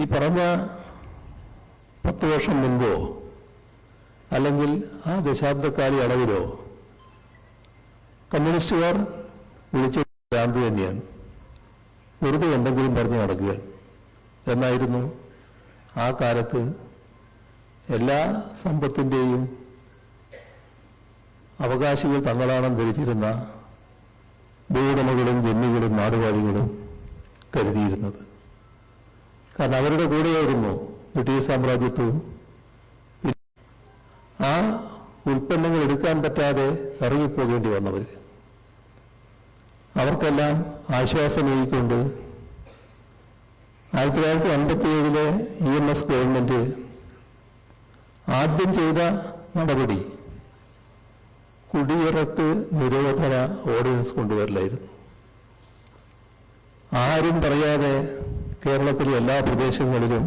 ഈ പറഞ്ഞ പത്ത് വർഷം മുൻപോ അല്ലെങ്കിൽ ആ ദശാബ്ദക്കാലി അളവിലോ കമ്മ്യൂണിസ്റ്റുകാർ വിളിച്ച ഭ്രാന്ത് തന്നെയാണ്. വെറുതെ എന്തെങ്കിലും പറഞ്ഞു നടക്കുക എന്നായിരുന്നു ആ കാലത്ത് എല്ലാ സമ്പത്തിന്റെയും അവകാശികൾ തങ്ങളാണെന്ന് ധരിച്ചിരുന്ന ഭൂവുടമകളും ജന്മികളും നാടുവാഴികളും കരുതിയിരുന്നത്. കാരണം അവരുടെ കൂടെയായിരുന്നു ബ്രിട്ടീഷ് സാമ്രാജ്യത്വവും. ആ ഉൽപ്പന്നങ്ങൾ എടുക്കാൻ പറ്റാതെ ഇറങ്ങിപ്പോകേണ്ടി വന്നവർ അവർക്കെല്ലാം ആശ്വാസമേകിക്കൊണ്ട് ആയിരത്തി തൊള്ളായിരത്തി അൻപത്തി ഏഴിലെ ഇ എം എസ് ഗവൺമെന്റ് ആദ്യം ചെയ്ത നടപടി കുടിയിറക്ക് നിരോധന ഓർഡിനൻസ് കൊണ്ടുവരലായിരുന്നു. ആരും പറയാതെ കേരളത്തിലെ എല്ലാ പ്രദേശങ്ങളിലും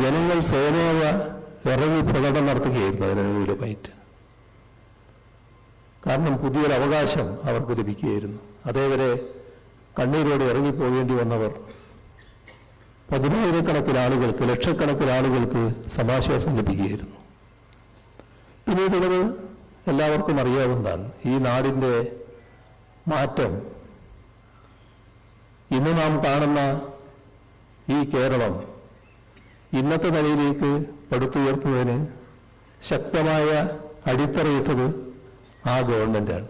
ജനങ്ങൾ സ്വയമേവ ഇറങ്ങി പ്രകടനം നടത്തുകയായിരുന്നു അതിനനുകൂലമായിട്ട് കാരണം പുതിയൊരു അവകാശം അവർക്ക് ലഭിക്കുകയായിരുന്നു. അതേവരെ കണ്ണീരോടെ ഇറങ്ങിപ്പോകേണ്ടി വന്നവർ പതിനായിരക്കണക്കിന് ആളുകൾക്ക് ലക്ഷക്കണക്കിന് ആളുകൾക്ക് സമാശ്വാസം ലഭിക്കുകയായിരുന്നു. പിന്നീടുള്ളത് എല്ലാവർക്കും അറിയാവുന്നതാണ് ഈ നാടിന്റെ മാറ്റം ഇന്ന് നാം കാണുന്ന ഈ കേരളം ഇന്നത്തെ നിലയിലേക്ക് പടുത്തുയർത്തുന്നതിന് ശക്തമായ അടിത്തറയിട്ടത് ആ ഗവൺമെന്റാണ്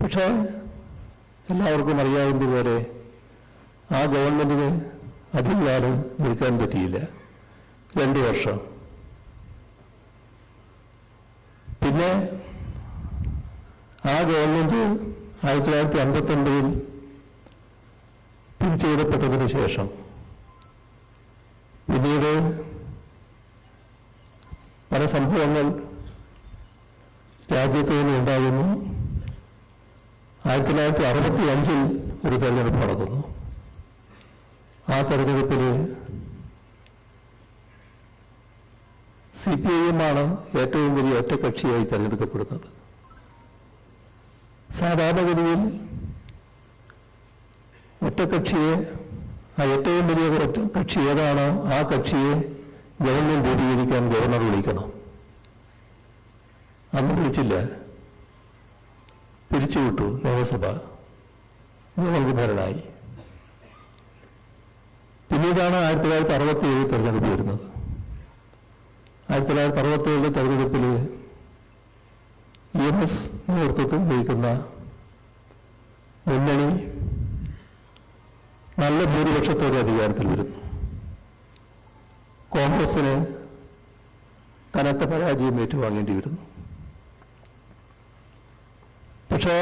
പക്ഷേ എല്ലാവർക്കും അറിയാവുന്നതുപോലെ ആ ഗവൺമെന്റിന് അധികകാലം നിൽക്കാൻ പറ്റിയില്ല. രണ്ട് വർഷം. പിന്നെ ആ ഗവൺമെന്റ് ആയിരത്തി തൊള്ളായിരത്തി അമ്പത്തി ഒൻപതിൽ പിരിച്ചുവിടപ്പെട്ടതിന് ശേഷം പിന്നീട് പല സംഭവങ്ങൾ രാജ്യത്ത് തന്നെ ഉണ്ടാകുന്നു. ആയിരത്തി തൊള്ളായിരത്തി അറുപത്തി അഞ്ചിൽ ഒരു തെരഞ്ഞെടുപ്പ് നടക്കുന്നു. ആ തെരഞ്ഞെടുപ്പിൽ സി പി ഐ എം ആണ് ഏറ്റവും വലിയ ഒറ്റക്കക്ഷിയായി തെരഞ്ഞെടുക്കപ്പെടുന്നത്. സാധാരണഗതിയിൽ ഒറ്റക്കക്ഷിയെ ആ ഏറ്റവും വലിയ കക്ഷി ഏതാണോ ആ കക്ഷിയെ ഗവൺമെന്റ് രൂപീകരിക്കാൻ ഗവർണർ വിളിക്കണം. അന്ന് വിളിച്ചില്ല. പിരിച്ചുവിട്ടു നിയമസഭ. ഗവൺമെന്റ് ഭരണായി. പിന്നീടാണ് ആയിരത്തി തൊള്ളായിരത്തി അറുപത്തി ഏഴ് തെരഞ്ഞെടുപ്പ് വരുന്നത്. ആയിരത്തി തൊള്ളായിരത്തി അറുപത്തി ഏഴിലെ തെരഞ്ഞെടുപ്പിൽ ഇ എം എസ് നേതൃത്വത്തിൽ വഹിക്കുന്ന മുന്നണി നല്ല ഭൂരിപക്ഷത്തോടെ അധികാരത്തിൽ വരുന്നു. കോൺഗ്രസിന് കനത്ത പരാജയം ഏറ്റുവാങ്ങേണ്ടി വരുന്നു. പക്ഷേ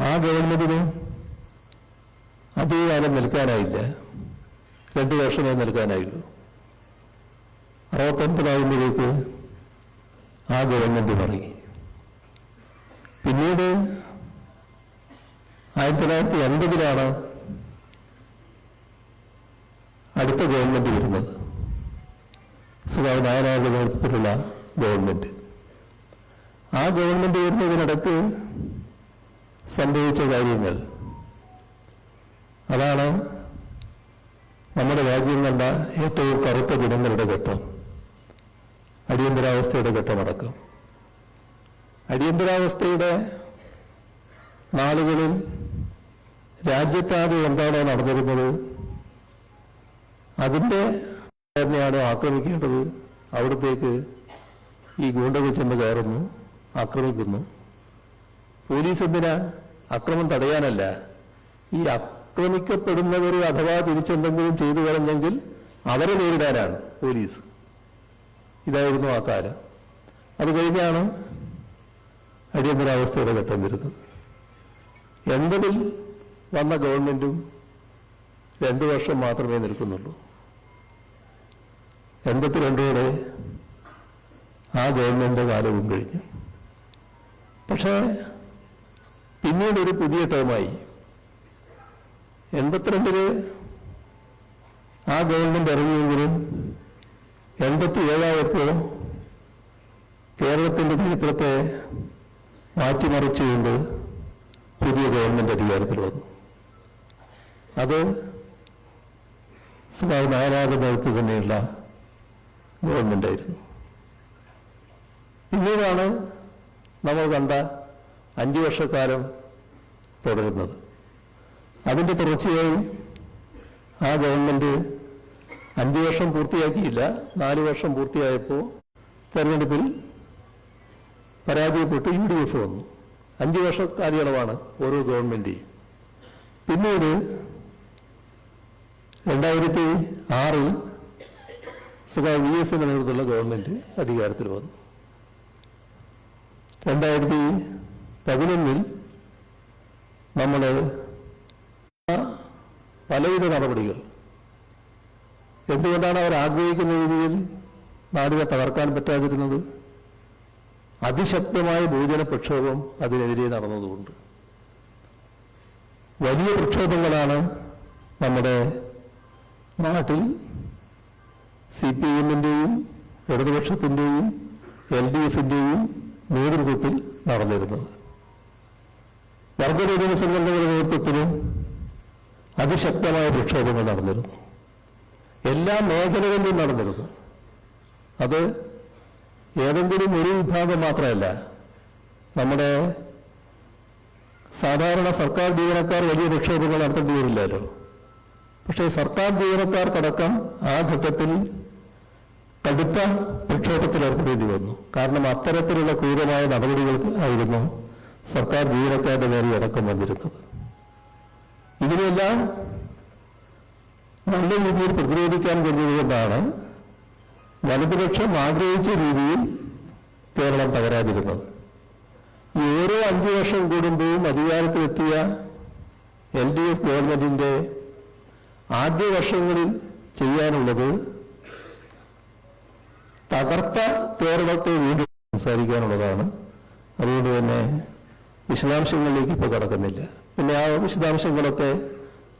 ആ ഗവൺമെന്റിന് അധികകാലം നിൽക്കാനായില്ല. രണ്ടു വർഷമേ നിൽക്കാനായുള്ളൂ. അറുപത്തൊൻപതാകുമ്പോഴേക്ക് ആ ഗവൺമെന്റ് മറങ്ങി പിന്നീട് ആയിരത്തി തൊള്ളായിരത്തി എൺപതിലാണ് അടുത്ത ഗവൺമെന്റ് വരുന്നത്. സുധാകർ നായനാരുടെ നേതൃത്വത്തിലുള്ള ഗവൺമെന്റ്. ആ ഗവൺമെന്റ് വരുന്നതിനിടയ്ക്ക് സംഭവിച്ച കാര്യങ്ങൾ. അതാണ് നമ്മുടെ രാജ്യം കണ്ട ഏറ്റവും കറുത്ത ദിനങ്ങളുടെ ഘട്ടം. അടിയന്തരാവസ്ഥയുടെ ഘട്ടമടക്കം. അടിയന്തരാവസ്ഥയുടെ നാളുകളിൽ രാജ്യത്താകെ എന്താണോ നടന്നിരുന്നത്? അതിന്റെ തന്നെയാണ് ആക്രമിക്കേണ്ടത്. അവിടത്തേക്ക് ഈ ഗൂണ്ടകൾ ചെന്ന് കയറുന്നു ആക്രമിക്കുന്നു. പോലീസ് എന്തിനാ? അക്രമം തടയാനല്ല. ഈ ആക്രമിക്കപ്പെടുന്നവർ അഥവാ തിരിച്ചെന്തെങ്കിലും ചെയ്തു കളഞ്ഞെങ്കിൽ അവരെ നേരിടാനാണ് പോലീസ്. ഇതായിരുന്നു ആ കാലം. അത് കഴിഞ്ഞാണ് അടിയന്തരാവസ്ഥയുടെ ഘട്ടം വരുന്നത്. എൺപതിൽ വന്ന ഗവൺമെന്റും രണ്ടു വർഷം മാത്രമേ നിൽക്കുന്നുള്ളൂ. എൺപത്തിരണ്ടോടെ ആ ഗവൺമെന്റ് കാലവും കഴിഞ്ഞു പക്ഷേ പിന്നീട് ഒരു പുതിയ ടേമായി. എൺപത്തിരണ്ടിൽ ആ ഗവൺമെന്റ് ഇറങ്ങിയെങ്കിലും എൺപത്തി ഏഴായപ്പോൾ കേരളത്തിന്റെ ചരിത്രത്തെ മാറ്റിമറിച്ചുകൊണ്ട് പുതിയ ഗവൺമെന്റ് അധികാരത്തിൽ വന്നു. അത് നായനാരുടെ നേതൃത്വത്തിൽ തന്നെയുള്ള ഗവൺമെന്റായിരുന്നു പിന്നീടാണ് നമ്മൾ കണ്ട അഞ്ചു വർഷക്കാലം തുടരുന്നത്. അതിന്റെ തുടർച്ചയായി ആ ഗവൺമെന്റ് അഞ്ചു വർഷം പൂർത്തിയാക്കിയില്ല നാല് വർഷം പൂർത്തിയായപ്പോൾ തെരഞ്ഞെടുപ്പിൽ പരാജയപ്പെട്ട് യു ഡി എഫ് വന്നു. അഞ്ച് വർഷ കാലയളവാണ് ഓരോ ഗവൺമെന്റേയും പിന്നീട് രണ്ടായിരത്തി ആറിൽ സഖാ വി എസിന്റെ നേതൃത്വത്തിലുള്ള ഗവൺമെന്റ് അധികാരത്തിൽ വന്നു. രണ്ടായിരത്തി പതിനൊന്നിൽ നമ്മൾ പലവിധ നടപടികൾ എന്തുകൊണ്ടാണ് അവർ ആഗ്രഹിക്കുന്ന രീതിയിൽ നാടിനെ തകർക്കാൻ പറ്റാതിരുന്നത്? അതിശക്തമായ ഭൂജന പ്രക്ഷോഭം അതിനെതിരെ നടന്നതുകൊണ്ട്. വലിയ പ്രക്ഷോഭങ്ങളാണ് നമ്മുടെ നാട്ടിൽ സി പി എമ്മിന്റെയും ഇടതുപക്ഷത്തിന്റെയും എൽ ഡി എഫിന്റെയും നേതൃത്വത്തിൽ നടന്നിരുന്നത്. വർഗനിരോധന സംഘടനകളുടെ നേതൃത്വത്തിലും അതിശക്തമായ പ്രക്ഷോഭങ്ങൾ നടന്നിരുന്നു. എല്ലാ മേഖലകളിലും നടന്നിരുന്നു. അത് ഏതെങ്കിലും ഒരു വിഭാഗം മാത്രമല്ല നമ്മുടെ സാധാരണ സർക്കാർ ജീവനക്കാർ വലിയ പ്രക്ഷോഭങ്ങൾ നടത്തേണ്ടി വരില്ലല്ലോ പക്ഷേ സർക്കാർ ജീവനക്കാർക്കടക്കം ആ ഘട്ടത്തിൽ കടുത്ത പ്രക്ഷോഭത്തിൽ ഏർപ്പെടേണ്ടി വന്നു. കാരണം അത്തരത്തിലുള്ള ക്രൂരമായ നടപടികൾക്ക് ആയിരുന്നു സർക്കാർ ജീവനക്കാരുടെ നേരെ അടക്കം വന്നിരുന്നത്. ഇതിനെല്ലാം നല്ല രീതിയിൽ പ്രതിരോധിക്കാൻ കഴിഞ്ഞതുകൊണ്ടാണ് വലതുപക്ഷം ആഗ്രഹിച്ച രീതിയിൽ കേരളം തകരാതിരുന്നത്. ഈ ഓരോ അഞ്ചു വർഷം കൂടുമ്പോഴും അധികാരത്തിലെത്തിയ എൽ ഡി എഫ് ഗവൺമെന്റിന്റെ ആദ്യ വർഷങ്ങളിൽ ചെയ്യാനുള്ളത് തകർത്ത കേരളത്തെ വീണ്ടും സംസാരിക്കാനുള്ളതാണ്. അതുകൊണ്ട് തന്നെ വിശദാംശങ്ങളിലേക്ക് ഇപ്പോൾ കടക്കുന്നില്ല. പിന്നെ ആ വിശദാംശങ്ങളൊക്കെ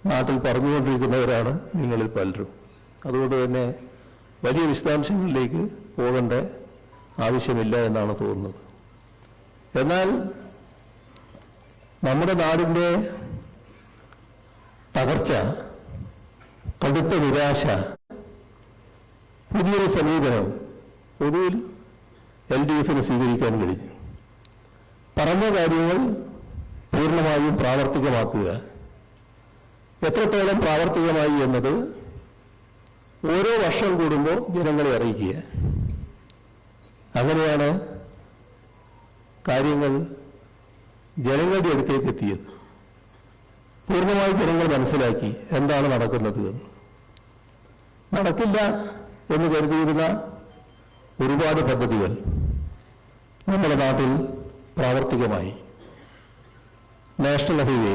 നാട്ടിൽ പറഞ്ഞുകൊണ്ടിരിക്കുന്നവരാണ് നിങ്ങളിൽ പലരും. അതുകൊണ്ട് തന്നെ വലിയ വിശദാംശങ്ങളിലേക്ക് പോകേണ്ട ആവശ്യമില്ല എന്നാണ് തോന്നുന്നത്. എന്നാൽ നമ്മുടെ നാടിന്റെ തകർച്ച കടുത്ത നിരാശ പുതിയൊരു സമീപനം പൊതുവിൽ എൽ ഡി എഫിന് സ്വീകരിക്കാൻ കഴിഞ്ഞു. പറഞ്ഞ കാര്യങ്ങൾ പൂർണമായും പ്രാവർത്തികമാക്കുക. എത്രത്തോളം പ്രാവർത്തികമായി എന്നത് ഓരോ വർഷം കൂടുമ്പോൾ ജനങ്ങളെ അറിയിക്കുക. അങ്ങനെയാണ് കാര്യങ്ങൾ ജനങ്ങളുടെ അടുത്തേക്ക് എത്തിയത്. പൂർണമായി ജനങ്ങൾ മനസ്സിലാക്കി എന്താണ് നടക്കുന്നത് എന്ന്. നടക്കില്ല എന്ന് കരുതിയിരുന്ന ഒരുപാട് പദ്ധതികൾ നമ്മുടെ നാട്ടിൽ പ്രാവർത്തികമായി. National highway.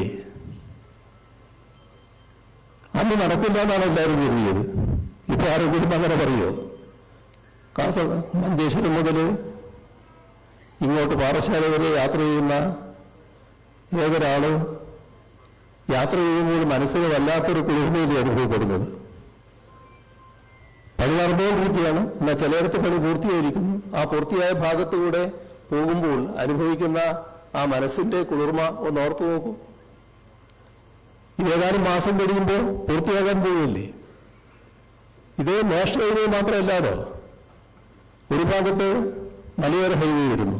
അന്ന് നടക്കില്ല എന്നാണ് എല്ലാവരും കരുതിയത്. ഇപ്പൊ ആരെങ്കിലും അങ്ങനെ പറയോ? കാസർഗോഡ് മഞ്ചേശ്വരം മുതൽ ഇങ്ങോട്ട് പാറശാല വരെ യാത്ര ചെയ്യുന്ന ഏതൊരാളും യാത്ര ചെയ്യുമ്പോൾ മനസ്സിന് വല്ലാത്തൊരു കുളിർമയിൽ അനുഭവപ്പെടുന്നത്. പണി നടന്നുകൊണ്ടിരിക്കുകയാണ് എന്നാൽ ചിലയിടത്ത് പണി പൂർത്തിയായിരിക്കുന്നു. ആ പൂർത്തിയായ ഭാഗത്തുകൂടെ പോകുമ്പോൾ അനുഭവിക്കുന്ന ആ മനസ്സിന്റെ കുളിർമ ഒന്ന് ഓർത്തു നോക്കൂ. ഏതാനും മാസം കഴിയുമ്പോൾ പൂർത്തിയാകാൻ പോവുകയല്ലേ? ഇത് നാഷണൽ ഹൈവേ മാത്രമല്ലാതെ ഒരു ഭാഗത്ത് മലയോര ഹൈവേ വരുന്നു.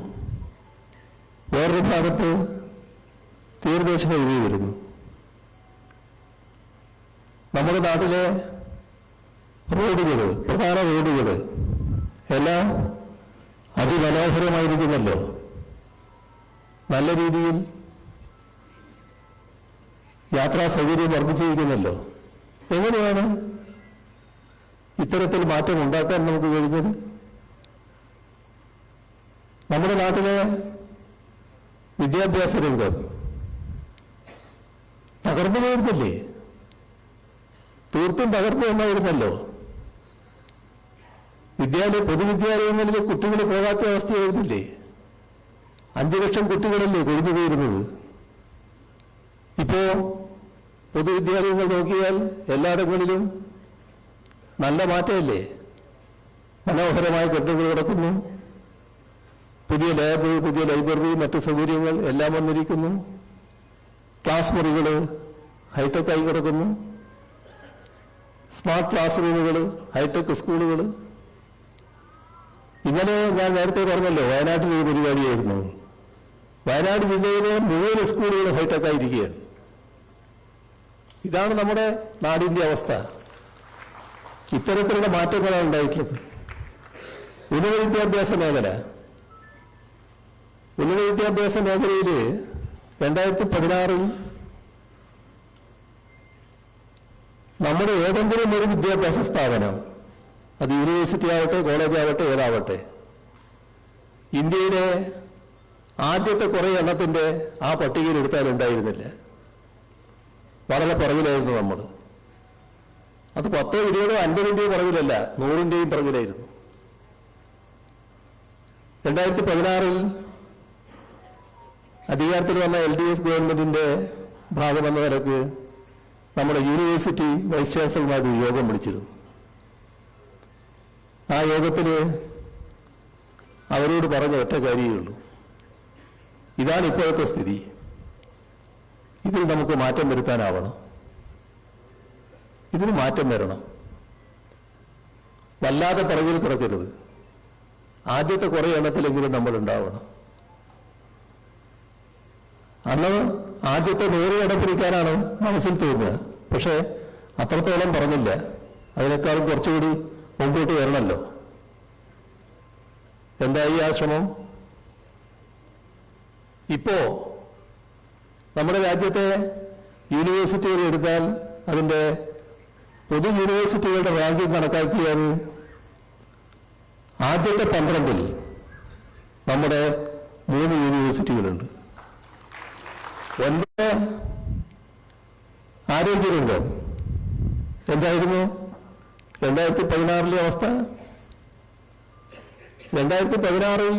വേറൊരു ഭാഗത്ത് തീരദേശ ഹൈവേ വരുന്നു. നമ്മുടെ നാട്ടിലെ റോഡുകൾ പ്രധാന റോഡുകൾ എല്ലാം അതിമനോഹരമായിരിക്കുന്നല്ലോ. നല്ല രീതിയിൽ യാത്രാ സൗകര്യം വർദ്ധിച്ചിരിക്കുന്നല്ലോ. എങ്ങനെയാണ് ഇത്തരത്തിൽ മാറ്റം ഉണ്ടാക്കാൻ നമുക്ക് കഴിഞ്ഞത്? നമ്മുടെ നാട്ടിലെ വിദ്യാഭ്യാസ രംഗം തകർന്നു പോയിരുന്നില്ലേ? തീർത്തും തകർന്നു വന്നായിരുന്നല്ലോ. വിദ്യാലയ പൊതുവിദ്യാലയങ്ങളിൽ കുട്ടികൾ പോകാത്ത അവസ്ഥയായിരുന്നില്ലേ? അഞ്ചു ലക്ഷം കുട്ടികളല്ലേ കൊഴിഞ്ഞു പോയിരുന്നത്? ഇപ്പോ പൊതുവിദ്യാലയങ്ങൾ നോക്കിയാൽ എല്ലായിടങ്ങളിലും നല്ല മാറ്റമല്ലേ? മനോഹരമായ കെട്ടുകൾ കിടക്കുന്നു. പുതിയ ലാബ് പുതിയ ലൈബ്രറി മറ്റു സൗകര്യങ്ങൾ എല്ലാം വന്നിരിക്കുന്നു. ക്ലാസ് മുറികൾ ഹൈടെക് ആയി കിടക്കുന്നു. സ്മാർട്ട് ക്ലാസ് റൂമുകൾ ഹൈടെക് സ്കൂളുകൾ ഇന്നലെ ഞാൻ നേരത്തെ പറഞ്ഞല്ലോ വയനാട്ടിൽ ഒരു പരിപാടിയായിരുന്നു. വയനാട് ജില്ലയിലെ മുഴുവൻ സ്കൂളുകളും ഹൈടെക് ആയിരിക്കുകയാണ്. ഇതാണ് നമ്മുടെ നാടിന്റെ അവസ്ഥ. ഇത്തരത്തിലുള്ള മാറ്റങ്ങളാണ് ഉണ്ടായിട്ടുള്ളത്. ഉന്നത വിദ്യാഭ്യാസ മേഖല. ഉന്നത വിദ്യാഭ്യാസ മേഖലയിൽ രണ്ടായിരത്തി പതിനാറിൽ നമ്മുടെ ഏതെങ്കിലും ഒരു വിദ്യാഭ്യാസ സ്ഥാപനം അത് യൂണിവേഴ്സിറ്റി ആവട്ടെ കോളേജ് ആവട്ടെ ഏതാവട്ടെ. ഇന്ത്യയിലെ ആദ്യത്തെ കുറേ എണ്ണത്തിന്റെ ആ പട്ടികയിൽ എടുത്താൽ ഉണ്ടായിരുന്നില്ല. വളരെ പുറകിലായിരുന്നു നമ്മൾ അത് പത്തോ ഇരുപതോ അൻപതിന്റെയും പുറകിലല്ല നൂറിന്റെയും പുറകിലായിരുന്നു. രണ്ടായിരത്തി പതിനാറിൽ അധികാരത്തിൽ വന്ന എൽ ഡി എഫ് ഗവൺമെന്റിന്റെ ഭാഗമെന്ന നിലയ്ക്ക് നമ്മുടെ യൂണിവേഴ്സിറ്റി വൈസ് ചാൻസലർമാർ യോഗം വിളിച്ചിരുന്നു. ആ യോഗത്തിൽ അവരോട് പറഞ്ഞ ഒറ്റ കാര്യമേ ഉള്ളൂ ഇതാണ് ഇപ്പോഴത്തെ സ്ഥിതി. ഇതിൽ നമുക്ക് മാറ്റം വരുത്താനാവണം. ഇതിന് മാറ്റം വരണം. വല്ലാതെ പിറകിൽ കിടക്കരുത്. ആദ്യത്തെ കുറേ എണ്ണത്തിലെങ്കിലും നമ്മൾ ഉണ്ടാവണം. അന്ന് ആദ്യത്തെ നൂറ് കടപ്പിടിക്കാനാണ് മനസ്സിൽ തോന്നുക. പക്ഷേ അത്രത്തോളം പറഞ്ഞില്ല. അതിനേക്കാളും കുറച്ചുകൂടി മുമ്പോട്ട് വരണമല്ലോ എന്തായി ആ ശ്രമം? ഇപ്പോ നമ്മുടെ രാജ്യത്തെ യൂണിവേഴ്സിറ്റികൾ എടുത്താൽ അതിന്റെ പൊതു യൂണിവേഴ്സിറ്റികളുടെ റാങ്കിങ് കണക്കാക്കിയാൽ ആദ്യത്തെ പന്ത്രണ്ടിൽ നമ്മുടെ മൂന്ന് യൂണിവേഴ്സിറ്റികളുണ്ട്. ഒന്ന് ആരോഗ്യരംഗം. എന്തായിരുന്നു? രണ്ടായിരത്തി പതിനാറിലെ അവസ്ഥ? രണ്ടായിരത്തി പതിനാറിൽ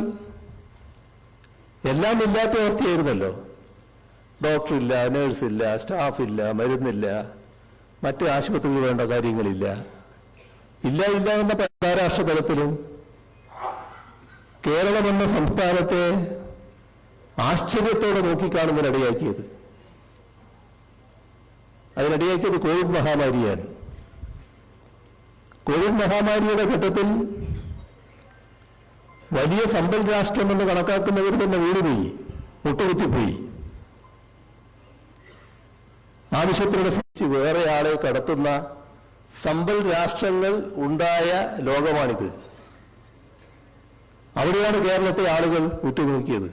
എല്ലാം ഇല്ലാത്ത അവസ്ഥയായിരുന്നല്ലോ. ഡോക്ടറില്ല നേഴ്സില്ല സ്റ്റാഫില്ല മരുന്നില്ല മറ്റ് ആശുപത്രിയിൽ വേണ്ട കാര്യങ്ങളില്ല. ഇല്ല ഇല്ല എന്ന അന്താരാഷ്ട്ര തലത്തിലും കേരളം എന്ന സംസ്ഥാനത്തെ ആശ്ചര്യത്തോടെ നോക്കിക്കാണുന്നതിനിടയാക്കിയത് അതിനിടയാക്കിയത് കോവിഡ് മഹാമാരിയാണ്. കോവിഡ് മഹാമാരിയുടെ ഘട്ടത്തിൽ വലിയ സമ്പൽ രാഷ്ട്രമെന്ന് കണക്കാക്കുന്നവർ തന്നെ വീടുപോയി മുട്ടുകുത്തിപ്പോയി. ആവശ്യത്തിനനുസരിച്ച് വേറെ ആളെ കടത്തുന്ന സമ്പൽ രാഷ്ട്രങ്ങൾ ഉണ്ടായ ലോകമാണിത്. അവിടെയാണ് കേരളത്തെ ആളുകൾ ഉറ്റുനോക്കിയത്.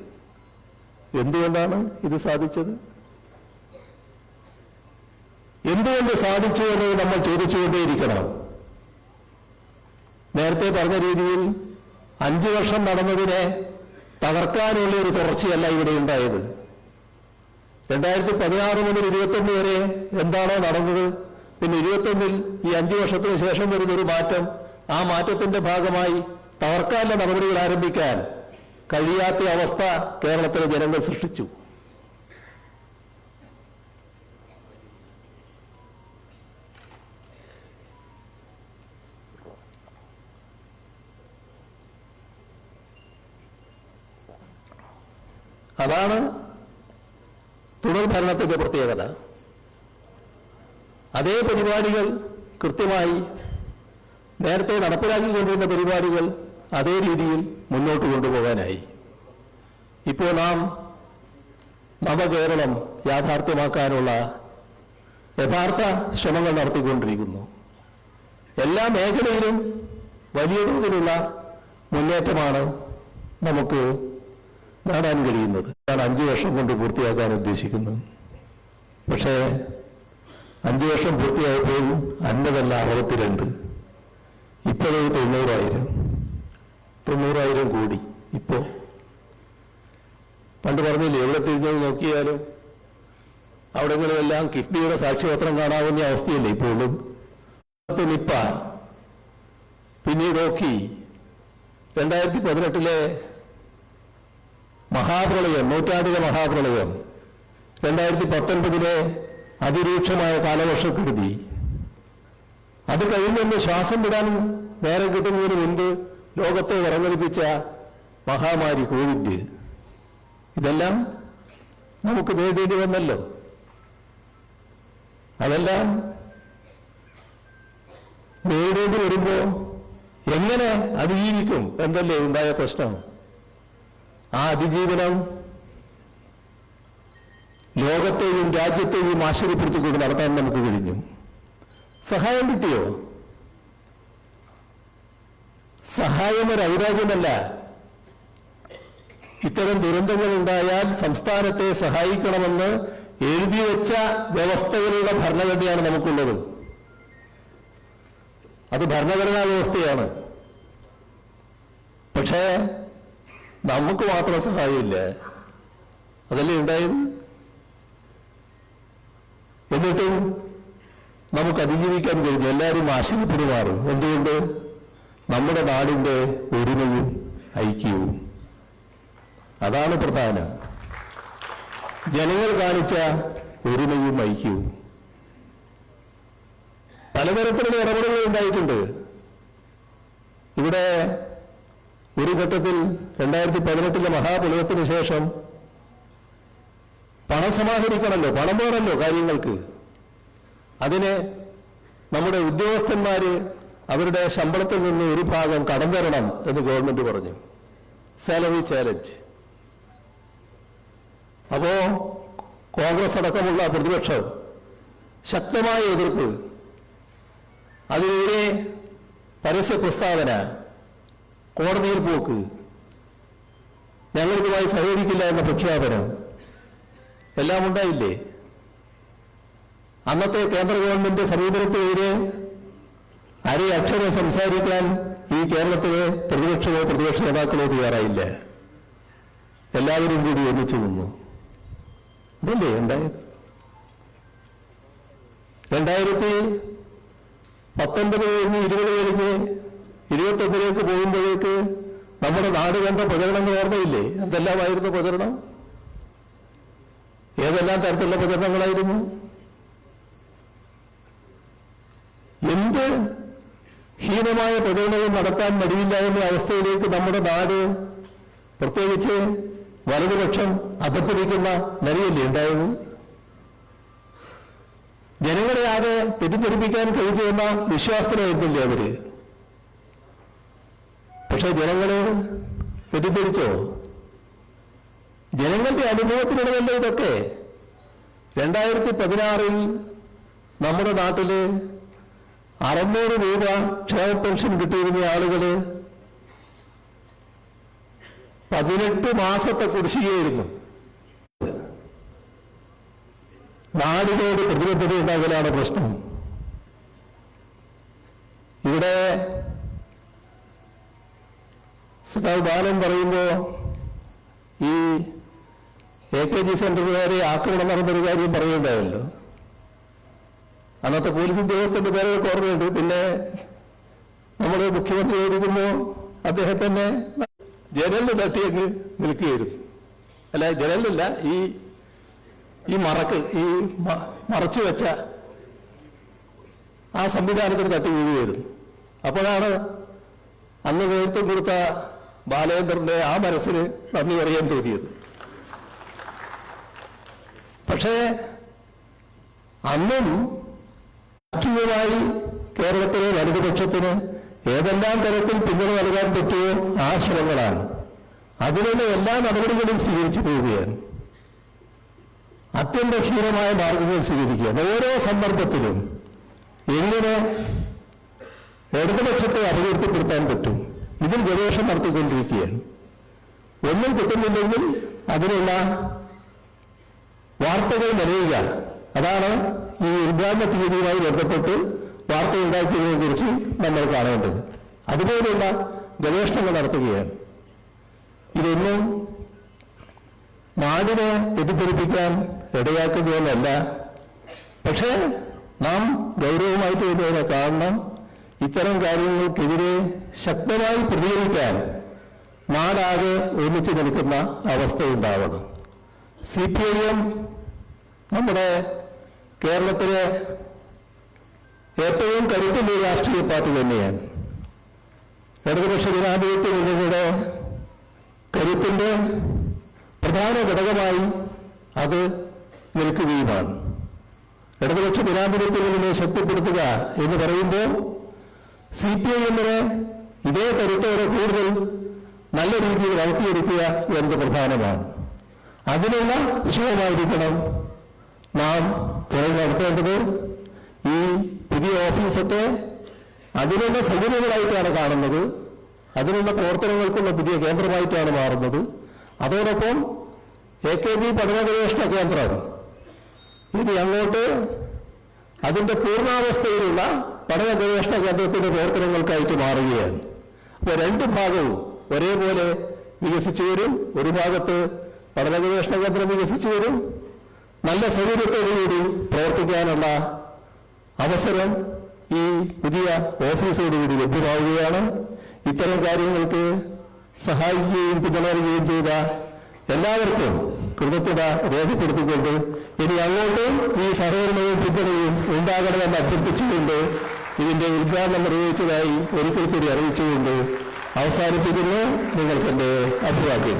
എന്തുകൊണ്ടാണ് ഇത് സാധിച്ചത്? എന്തുകൊണ്ട് സാധിച്ചു എന്ന് നമ്മൾ ചോദിച്ചുകൊണ്ടേയിരിക്കണം. നേരത്തെ പറഞ്ഞ രീതിയിൽ അഞ്ചു വർഷം നടന്നതിനെ തകർക്കാനുള്ള ഒരു തുടർച്ചയല്ല ഇവിടെ ഉണ്ടായത്. രണ്ടായിരത്തി പതിനാറ് മുതൽ ഇരുപത്തൊന്ന് വരെ എന്താണോ നടന്നത്. പിന്നെ ഇരുപത്തൊന്നിൽ ഈ അഞ്ചു വർഷത്തിന് ശേഷം വരുന്നൊരു മാറ്റം ആ മാറ്റത്തിന്റെ ഭാഗമായി തകർക്കാനുള്ള നടപടികൾ ആരംഭിക്കാൻ കഴിയാത്ത അവസ്ഥ കേരളത്തിലെ ജനങ്ങൾ സൃഷ്ടിച്ചു. അതാണ് തുടർ ഭരണത്തിന്റെ പ്രത്യേകത. അതേ പരിപാടികൾ കൃത്യമായി നേരത്തെ നടപ്പിലാക്കിക്കൊണ്ടിരുന്ന പരിപാടികൾ അതേ രീതിയിൽ മുന്നോട്ട് കൊണ്ടുപോകാനായി. ഇപ്പോൾ നാം നവകേരളം യാഥാർത്ഥ്യമാക്കാനുള്ള യഥാർത്ഥ ശ്രമങ്ങൾ നടത്തിക്കൊണ്ടിരിക്കുന്നു. എല്ലാ മേഖലയിലും വലിയ തോതിലുള്ള മുന്നേറ്റമാണ് നമുക്ക് നേടാൻ കഴിയുന്നത്. ഞാൻ അഞ്ചു വർഷം കൊണ്ട് പൂർത്തിയാക്കാൻ ഉദ്ദേശിക്കുന്നത്. പക്ഷേ അഞ്ചു വർഷം പൂർത്തിയായപ്പോൾ അൻപതല്ല അറുപത്തിരണ്ട്. ഇപ്പോഴത് തൊണ്ണൂറായിരം. തൊണ്ണൂറായിരം കോടി ഇപ്പോ. പണ്ട് പറഞ്ഞില്ലേ എവിടെ തിരിഞ്ഞത് നോക്കിയാലും അവിടെങ്ങളിലെല്ലാം കിഫ്ബിയുടെ സാക്ഷ്യപത്രം കാണാവുന്ന അവസ്ഥയല്ലേ ഇപ്പോൾ ഉള്ളത് നിപ്പ. പിന്നീട് നോക്കി. രണ്ടായിരത്തി പതിനെട്ടിലെ മഹാപ്രളയം നൂറ്റാണ്ടിലെ മഹാപ്രളയം. രണ്ടായിരത്തി പത്തൊൻപതിലെ അതിരൂക്ഷമായ കാലവർഷക്കെടുതി. അത് കഴിഞ്ഞൊന്ന് ശ്വാസം വിടാൻ നേരം കിട്ടുന്നതിന് മുൻപ് ലോകത്തെ വിറങ്ങലിപ്പിച്ച മഹാമാരി കോവിഡ്. ഇതെല്ലാം നമുക്ക് നേടേണ്ടി വന്നല്ലോ. അതെല്ലാം നേടേണ്ടി വരുമ്പോ എങ്ങനെ അതിജീവിക്കും എന്നല്ലേ ഉണ്ടായ പ്രശ്നം? ആ അതിജീവനം ലോകത്തെയും രാജ്യത്തെയും ആശ്ചര്യപ്പെടുത്തിക്കൊണ്ട് നടത്താൻ നമുക്ക് കഴിഞ്ഞു. സഹായം കിട്ടിയോ? സഹായം ഒരു ഔരാഗ്യമല്ല ഇത്തരം ദുരന്തങ്ങൾ ഉണ്ടായാൽ സംസ്ഥാനത്തെ സഹായിക്കണമെന്ന് എഴുതി വെച്ച വ്യവസ്ഥകളുടെ ഭരണഘടനയാണ് നമുക്കുള്ളത്. അത് ഭരണഘടനാ വ്യവസ്ഥയാണ്. പക്ഷേ നമുക്ക് മാത്രം സഹായമില്ല. അതല്ലേ ഉണ്ടായത്? എന്നിട്ടും നമുക്ക് അതിജീവിക്കാൻ കഴിഞ്ഞു എല്ലാവരും ആശയപ്പെടുമാറ് എന്തുകൊണ്ട്? നമ്മുടെ നാടിന്റെ ഒരുമയും ഐക്യവും. അതാണ് പ്രധാനം. ജനങ്ങൾ കാണിച്ച ഒരുമയും ഐക്യവും. പലതരത്തിലുള്ള ഇടപെടലുകൾ ഉണ്ടായിട്ടുണ്ട്. ഇവിടെ ഒരു ഘട്ടത്തിൽ രണ്ടായിരത്തി പതിനെട്ടിലെ മഹാപ്രളയത്തിന് ശേഷം പണം സമാഹരിക്കണമല്ലോ പണം വേണമല്ലോ കാര്യങ്ങൾക്ക്. അതിന് നമ്മുടെ ഉദ്യോഗസ്ഥന്മാര് അവരുടെ ശമ്പളത്തിൽ നിന്ന് ഒരു ഭാഗം കടം തരണം എന്ന് ഗവൺമെന്റ് പറഞ്ഞു. Salary challenge. അപ്പോ കോൺഗ്രസ് അടക്കമുള്ള പ്രതിപക്ഷം ശക്തമായ എതിർപ്പ്. അതിനെതിരെ പരസ്യ പ്രസ്താവന കോടതിയിൽ പോക്ക്. ഞങ്ങളിതുമായി സഹകരിക്കില്ല എന്ന പ്രഖ്യാപനം. എല്ലാം ഉണ്ടായില്ലേ? അന്നത്തെ കേന്ദ്ര ഗവൺമെന്റ് സമീപനത്തിനെതിരെ അരി അക്ഷരം സംസാരിക്കാൻ ഈ കേരളത്തിലെ പ്രതിപക്ഷമോ പ്രതിപക്ഷ നേതാക്കളോ തയ്യാറായില്ല. എല്ലാവരും കൂടി ഒന്നിച്ചു നിന്നു. ഇതല്ലേ ഉണ്ടായത്? രണ്ടായിരത്തി പത്തൊൻപത് കഴിഞ്ഞ് ഇരുപത് കഴിഞ്ഞ് ഇരുപത്തൊന്നിലേക്ക് പോകുമ്പോഴേക്ക് നമ്മുടെ നാട് കണ്ട പ്രചരണങ്ങൾ ഓർമ്മയില്ലേ? എന്തെല്ലാമായിരുന്നു പ്രചരണം? ഏതെല്ലാം തരത്തിലുള്ള പ്രചരണങ്ങളായിരുന്നു? എന്ത് ഹീനമായ പ്രചരണവും നടത്താൻ മടിയില്ല എന്ന അവസ്ഥയിലേക്ക് നമ്മുടെ നാട് പ്രത്യേകിച്ച് വലതുപക്ഷം അധപ്പതിക്കുന്ന നിലയല്ലേ ഉണ്ടായത്? ജനങ്ങളെ ആകെ തെറ്റിദ്ധരിപ്പിക്കാൻ കഴിയുമെന്ന വിശ്വാസത്തിലായിരുന്നില്ലേ അവർ? പക്ഷെ ജനങ്ങളെ തെറ്റിദ്ധരിച്ചോ? ജനങ്ങളുടെ അനുഭവത്തിലുള്ളതല്ലേ ഇതൊക്കെ? രണ്ടായിരത്തി പതിനാറിൽ നമ്മുടെ നാട്ടിൽ അറുന്നൂറ് രൂപ ക്ഷേമ പെൻഷൻ കിട്ടിയിരുന്ന ആളുകൾ പതിനെട്ട് മാസത്തെ കുടിശ്ശികയായിരുന്നു. നാടിനോട് പ്രതിബദ്ധത ഉണ്ടാകലാണ് പ്രശ്നം ഇവിടെ സഖാവ് ബാലൻ പറയുമ്പോ ഈ എ കെ ജി സെന്ററുകാരെ ആക്രമണം നടന്നൊരു കാര്യം പറയുന്നുണ്ടായല്ലോ. അന്നത്തെ പോലീസ് ഉദ്യോഗസ്ഥന്റെ പേരൊക്കെ ഓർമ്മയുണ്ട്. പിന്നെ നമ്മുടെ മുഖ്യമന്ത്രി ആയിരിക്കുമ്പോൾ അദ്ദേഹത്തന്നെ ജനലിൽ തട്ടിയങ്ങ് നിൽക്കുകയായിരുന്നു. അല്ല ജനലിലല്ല ഈ ഈ മറക്ക് ഈ മറച്ചു വെച്ച ആ സംവിധാനത്തിന് തട്ടി വീഴുകയായിരുന്നു. അപ്പോഴാണ് അന്ന് നേതൃത്വം കൊടുത്ത ബാലേന്ദ്രന്റെ ആ മനസ്സിന് നന്ദി പറയാൻ തോന്നിയത്. പക്ഷേ അന്നും രാഷ്ട്രീയമായി കേരളത്തിലെ വലതുപക്ഷത്തിന് ഏതെല്ലാം തരത്തിൽ പിന്തുണ നൽകാൻ പറ്റുമോ ആ ശ്രമങ്ങളാണ്. അതിനുള്ള എല്ലാ നടപടികളും സ്വീകരിച്ചു പോവുകയാണ്. അത്യന്തക്ഷീണമായ മാർഗങ്ങൾ സ്വീകരിക്കുകയാണ്. ഓരോ സന്ദർഭത്തിലും എങ്ങനെ ഇടതുപക്ഷത്തെ അപകീർത്തിപ്പെടുത്താൻ പറ്റും? ഇതിൽ ഗവേഷണം നടത്തിക്കൊണ്ടിരിക്കുകയാണ്. ഒന്നും കിട്ടുന്നില്ലെങ്കിൽ അതിനുള്ള വാർത്തകൾ നിലയുക അതാണ് ഈ ഉദ്ഘാടന തീയതിയുമായി ബന്ധപ്പെട്ട് വാർത്ത ഉണ്ടാക്കിയതിനെ കുറിച്ച് നമ്മൾ കാണേണ്ടത്. അതുപോലെയുള്ള ഗവേഷണങ്ങൾ നടത്തുകയാണ്. ഇതൊന്നും നാടിനെ തെറ്റിദ്ധരിപ്പിക്കാൻ ഇടയാക്കുന്നതിനല്ല പക്ഷേ നാം ഗൗരവമായിട്ട് ഇതിനെ കാണണം. ഇത്തരം കാര്യങ്ങൾക്കെതിരെ ശക്തമായി പ്രതികരിക്കാൻ നാടാകെ ഒന്നിച്ചു നിൽക്കുന്ന അവസ്ഥയുണ്ടാവണം. സി പി ഐ എം നമ്മുടെ കേരളത്തിലെ ഏറ്റവും കരുത്തുള്ള രാഷ്ട്രീയ പാർട്ടി തന്നെയാണ്. ഇടതുപക്ഷ ജനാധിപത്യ മുന്നണിയുടെ കരുത്തിന്റെ പ്രധാന ഘടകമായി അത് നിൽക്കുകയുമാണ്. ഇടതുപക്ഷ ജനാധിപത്യ മുന്നണിയെ ശക്തിപ്പെടുത്തുക എന്ന് പറയുമ്പോൾ സി പി ഐ എമ്മിനെ ഇതേ കരുത്തോടെ കൂടുതൽ നല്ല രീതിയിൽ വളർത്തിയെടുക്കുക എന്നത് പ്രധാനമാണ്. അതിനുള്ള ശ്രമമായിരിക്കണം നാം തുറന്നു നടത്തേണ്ടത്. ഈ പുതിയ ഓഫീസത്തെ അതിനുള്ള സൗകര്യങ്ങളായിട്ടാണ് കാണുന്നത്. അതിനുള്ള പ്രവർത്തനങ്ങൾക്കുള്ള പുതിയ കേന്ദ്രമായിട്ടാണ് മാറുന്നത്. അതോടൊപ്പം എ കെ ജി പഠന ഗവേഷണ കേന്ദ്രം. ഇനി അങ്ങോട്ട് അതിന്റെ പൂർണാവസ്ഥയിലുള്ള പഠന ഗവേഷണ കേന്ദ്രത്തിന്റെ പ്രവർത്തനങ്ങൾക്കായിട്ട് മാറുകയാണ്. അപ്പോൾ രണ്ട് ഭാഗവും ഒരേപോലെ വികസിച്ചു വരും. ഒരു ഭാഗത്ത് പഠന ഗവേഷണ കേന്ദ്രം വികസിച്ചു വരും. നല്ല സൗകര്യത്തോടുകൂടി പ്രവർത്തിക്കാനുള്ള അവസരം ഈ പുതിയ ഓഫീസോടുകൂടി ലഭ്യമാവുകയാണ്. ഇത്തരം കാര്യങ്ങൾക്ക് സഹായിക്കുകയും പിന്തുണരുകയും ചെയ്ത എല്ലാവർക്കും കൃതജ്ഞത രേഖപ്പെടുത്തിക്കൊണ്ട് ഇനി അങ്ങോട്ടും ഈ സഹകരണവും പിന്തുണയും ഉണ്ടാകണമെന്ന് അഭ്യർത്ഥിച്ചുകൊണ്ട് ഇതിന്റെ ഉദ്ഘാടനം നിർവഹിച്ചതായി ഒരിക്കൽ കൂടി അറിയിച്ചുകൊണ്ട് അവസാനിപ്പിക്കുന്നു നിങ്ങൾക്കെന്റെ അഭിവാദ്യം